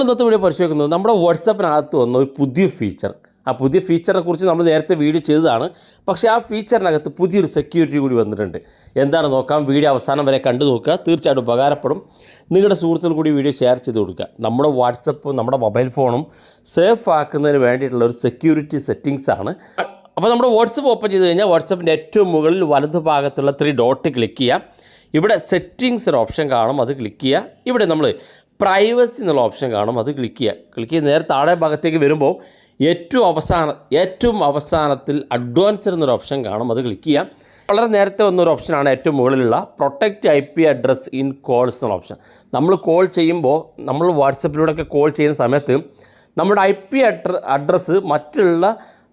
നമ്മൾ ഇന്നത്തെ വീഡിയോ പരിശോധിക്കുന്നത്? നമ്മുടെ വാട്സപ്പിനകത്ത് വന്ന ഒരു പുതിയ ഫീച്ചർ ആ പുതിയ ഫീച്ചറിനെ കുറിച്ച് നമ്മൾ നേരത്തെ വീഡിയോ ചെയ്തതാണ്. പക്ഷേ ആ ഫീച്ചറിനകത്ത് പുതിയൊരു സെക്യൂരിറ്റി കൂടി വന്നിട്ടുണ്ട്. എന്താണ് നോക്കാം? വീഡിയോ അവസാനം വരെ കണ്ടു നോക്കുക. തീർച്ചയായിട്ടും ഉപകാരപ്പെടും. നിങ്ങളുടെ സുഹൃത്തുക്കൾ കൂടി വീഡിയോ ഷെയർ ചെയ്ത് കൊടുക്കുക. നമ്മുടെ വാട്സപ്പും നമ്മുടെ മൊബൈൽ ഫോണും സേഫ് ആക്കുന്നതിന് വേണ്ടിയിട്ടുള്ള ഒരു സെക്യൂരിറ്റി സെറ്റിങ്സ് ആണ്. അപ്പോൾ നമ്മുടെ വാട്സപ്പ് ഓപ്പൺ ചെയ്ത് കഴിഞ്ഞാൽ വാട്സപ്പിന്റെ ഏറ്റവും മുകളിൽ വലതു ഭാഗത്തുള്ള ത്രീ ഡോട്ട് ക്ലിക്ക് ചെയ്യുക ഇവിടെ സെറ്റിങ്സ് ഒരു ഓപ്ഷൻ കാണും. അത് ക്ലിക്ക് ചെയ്യുക. ഇവിടെ നമ്മൾ പ്രൈവസി എന്നുള്ള ഓപ്ഷൻ കാണും. അത് ക്ലിക്ക് ചെയ്യുക. ക്ലിക്ക് ചെയ്ത് നേരെ താഴെ ഭാഗത്തേക്ക് വരുമ്പോൾ ഏറ്റവും അവസാന ഏറ്റവും അവസാനത്തിൽ അഡ്വാൻസ് എന്നൊരു ഓപ്ഷൻ കാണും. അത് ക്ലിക്ക് ചെയ്യാം വളരെ നേരത്തെ വന്നൊരു ഓപ്ഷനാണ് ഏറ്റവും മുകളിലുള്ള protect I P address in calls എന്നുള്ള ഓപ്ഷൻ നമ്മൾ കോൾ ചെയ്യുമ്പോൾ നമ്മൾ വാട്സപ്പിലൂടെയൊക്കെ കോൾ ചെയ്യുന്ന സമയത്ത് നമ്മുടെ ഐ പി അഡ്ര അഡ്രസ്സ് മറ്റുള്ള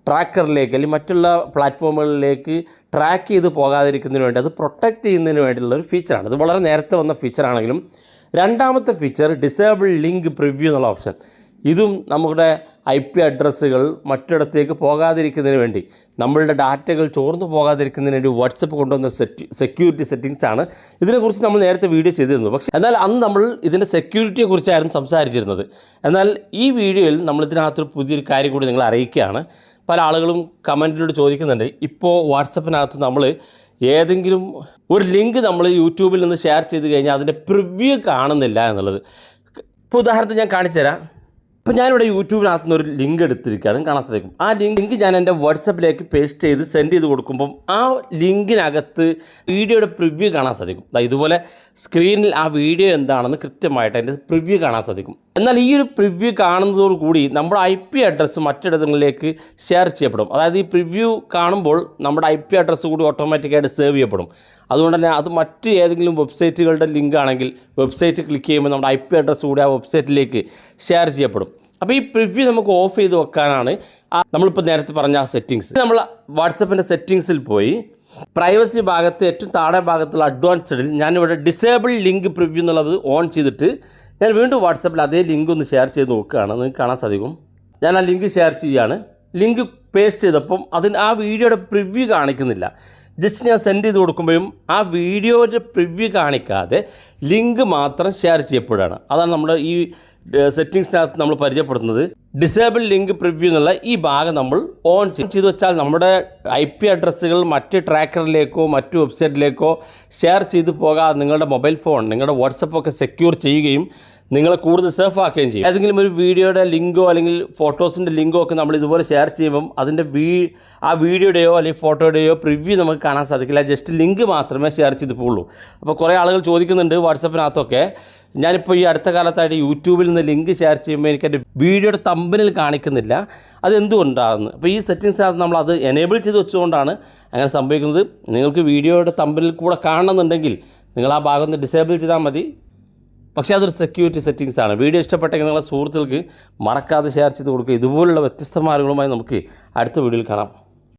ട്രാക്കറിലേക്ക് അല്ലെങ്കിൽ മറ്റുള്ള പ്ലാറ്റ്ഫോമുകളിലേക്ക് ട്രാക്ക് ചെയ്ത് പോകാതിരിക്കുന്നതിന് വേണ്ടി അത് പ്രൊട്ടക്റ്റ് ചെയ്യുന്നതിന് വേണ്ടിയുള്ള ഒരു ഫീച്ചറാണ് അത് വളരെ നേരത്തെ വന്ന ഫീച്ചറാണെങ്കിലും രണ്ടാമത്തെ ഫീച്ചർ ഡിസേബിൾ ലിങ്ക് പ്രിവ്യൂ എന്നുള്ള ഓപ്ഷൻ ഇതും നമ്മുടെ ഐ പി അഡ്രസ്സുകൾ മറ്റിടത്തേക്ക് പോകാതിരിക്കുന്നതിന് വേണ്ടി നമ്മളുടെ ഡാറ്റകൾ ചോർന്നു പോകാതിരിക്കുന്നതിന് വേണ്ടി വാട്സപ്പ് കൊണ്ടുവന്ന സെറ്റ് സെക്യൂരിറ്റി സെറ്റിങ്സ് ആണ് ഇതിനെക്കുറിച്ച് നമ്മൾ നേരത്തെ വീഡിയോ ചെയ്തിരുന്നു. പക്ഷേ എന്നാൽ അന്ന് നമ്മൾ ഇതിന്റെ സെക്യൂരിറ്റിയെ കുറിച്ചായിരുന്നു സംസാരിച്ചിരുന്നത്. എന്നാൽ ഈ വീഡിയോയിൽ നമ്മൾ ഇതിനകത്തൊരു പുതിയൊരു കാര്യം കൂടി നിങ്ങളെ അറിയിക്കുകയാണ്. പല ആളുകളും കമന്റിലൂടെ ചോദിക്കുന്നുണ്ട്. ഇപ്പോൾ വാട്സപ്പിനകത്ത് നമ്മൾ ഏതെങ്കിലും ഒരു ലിങ്ക് നമ്മൾ യൂട്യൂബിൽ നിന്ന് ഷെയർ ചെയ്ത് കഴിഞ്ഞാൽ അതിന്റെ പ്രിവ്യൂ കാണുന്നില്ല എന്നുള്ളത്. ഇപ്പോൾ ഉദാഹരണത്തിന് ഞാൻ കാണിച്ചു തരാം ഇപ്പോൾ ഞാനിവിടെ യൂട്യൂബിനകത്ത് നിന്ന് ഒരു ലിങ്ക് എടുത്തിരിക്കുകയാണ് കാണാൻ സാധിക്കും. ആ ലിങ്ക് ഞാൻ എന്റെ വാട്സപ്പിലേക്ക് പേസ്റ്റ് ചെയ്ത് സെൻഡ് ചെയ്ത് കൊടുക്കുമ്പം ആ ലിങ്കിനകത്ത് വീഡിയോയുടെ പ്രിവ്യൂ കാണാൻ സാധിക്കും. ഇതുപോലെ സ്ക്രീനിൽ ആ വീഡിയോ എന്താണെന്ന് കൃത്യമായിട്ട് അതിന്റെ പ്രിവ്യൂ കാണാൻ സാധിക്കും. എന്നാൽ ഈ ഒരു പ്രിവ്യൂ കാണുന്നതോടുകൂടി നമ്മുടെ ഐ പി അഡ്രസ്സ് മറ്റിടങ്ങളിലേക്ക് ഷെയർ ചെയ്യപ്പെടും. അതായത് ഈ പ്രിവ്യൂ കാണുമ്പോൾ നമ്മുടെ ഐ പി അഡ്രസ്സ് കൂടി ഓട്ടോമാറ്റിക്കായിട്ട് സേവ് ചെയ്യപ്പെടും. അതുകൊണ്ട് തന്നെ അത് മറ്റ് ഏതെങ്കിലും വെബ്സൈറ്റുകളുടെ ലിങ്ക് ആണെങ്കിൽ വെബ്സൈറ്റ് ക്ലിക്ക് ചെയ്യുമ്പോൾ നമ്മുടെ ഐ പി അഡ്രസ്സ് കൂടി ആ വെബ്സൈറ്റിലേക്ക് ഷെയർ ചെയ്യപ്പെടും. അപ്പോൾ ഈ പ്രിവ്യൂ നമുക്ക് ഓഫ് ചെയ്ത് വെക്കാനാണ്. നമ്മളിപ്പോൾ നേരത്തെ പറഞ്ഞ ആ സെറ്റിങ്സ് നമ്മൾ വാട്സപ്പിന്റെ സെറ്റിങ്സിൽ പോയി. പ്രൈവസി ഭാഗത്ത് ഏറ്റവും താഴെ ഭാഗത്തുള്ള അഡ്വാൻസ്ഡിൽ ഞാനിവിടെ ഡിസേബിൾ ലിങ്ക് പ്രിവ്യൂ എന്നുള്ളത് ഓൺ ചെയ്തിട്ട് ഞാൻ വീണ്ടും വാട്സപ്പിൽ അതേ ലിങ്ക് ഒന്ന് ഷെയർ ചെയ്ത് നോക്കുകയാണ്. നിങ്ങൾക്ക് കാണാൻ സാധിക്കും. ഞാൻ ആ ലിങ്ക് ഷെയർ ചെയ്യുകയാണ്. ലിങ്ക് പേസ്റ്റ് ചെയ്തപ്പം അതിന് ആ വീഡിയോയുടെ പ്രിവ്യൂ കാണിക്കുന്നില്ല. ജസ്റ്റ് ഞാൻ സെൻഡ് ചെയ്ത് കൊടുക്കുമ്പോഴും ആ വീഡിയോയുടെ പ്രിവ്യൂ കാണിക്കാതെ ലിങ്ക് മാത്രം ഷെയർ ചെയ്യപ്പെടുകയാണ്. അതാണ് നമ്മുടെ ഈ സെറ്റിങ്സിനകത്ത് നമ്മൾ പരിചയപ്പെടുത്തുന്നത് ഡിസേബിൾ ലിങ്ക് പ്രിവ്യൂ എന്നുള്ള ഈ ഭാഗം നമ്മൾ ഓൺ ചെയ്ത്. വെച്ചാൽ നമ്മുടെ ഐ പി അഡ്രസ്സുകൾ മറ്റ് ട്രാക്കറിലേക്കോ മറ്റു വെബ്സൈറ്റിലേക്കോ ഷെയർ ചെയ്ത് പോകാതെ നിങ്ങളുടെ മൊബൈൽ ഫോൺ നിങ്ങളുടെ വാട്സപ്പൊക്കെ സെക്യൂർ ചെയ്യുകയും നിങ്ങളെ കൂടുതൽ സേഫ് ആക്കുകയും ചെയ്യും. ഏതെങ്കിലും ഒരു വീഡിയോയുടെ ലിങ്കോ അല്ലെങ്കിൽ ഫോട്ടോസിന്റെ ലിങ്കോ ഒക്കെ നമ്മൾ ഇതുപോലെ ഷെയർ ചെയ്യുമ്പം അതിന്റെ വീ ആ വീഡിയോയുടെയോ അല്ലെങ്കിൽ ഫോട്ടോയുടെയോ പ്രിവ്യൂ നമുക്ക് കാണാൻ സാധിക്കില്ല. ജസ്റ്റ് ലിങ്ക് മാത്രമേ ഷെയർ ചെയ്ത് പോകുള്ളൂ അപ്പോൾ കുറേ ആളുകൾ ചോദിക്കുന്നുണ്ട് വാട്സപ്പിനകത്തൊക്കെ. ഞാനിപ്പോൾ ഈ അടുത്ത കാലത്തായിട്ട് യൂട്യൂബിൽ നിന്ന് ലിങ്ക് ഷെയർ ചെയ്യുമ്പോൾ എനിക്ക് എന്റെ വീഡിയോയുടെ തമ്പനിൽ കാണിക്കുന്നില്ല. അത് അപ്പോൾ ഈ സെറ്റിങ്സിനകത്ത് നമ്മൾ അത് എനേബിൾ ചെയ്ത് വെച്ചുകൊണ്ടാണ് അങ്ങനെ സംഭവിക്കുന്നത്. നിങ്ങൾക്ക് വീഡിയോയുടെ തമ്പനിൽ കൂടെ കാണണമെന്നുണ്ടെങ്കിൽ നിങ്ങൾ ആ ഭാഗം ഡിസേബിൾ ചെയ്താൽ മതി. പക്ഷേ അതൊരു സെക്യൂരിറ്റി സെറ്റിങ്സ് ആണ്. വീഡിയോ ഇഷ്ടപ്പെട്ടെങ്കിൽ നിങ്ങളുടെ സുഹൃത്തുക്കൾക്ക് മറക്കാതെ ഷെയർ ചെയ്ത് കൊടുക്കുക. ഇതുപോലുള്ള വ്യത്യസ്ത മാർഗങ്ങളുമായി നമുക്ക് അടുത്ത വീഡിയോയിൽ കാണാം.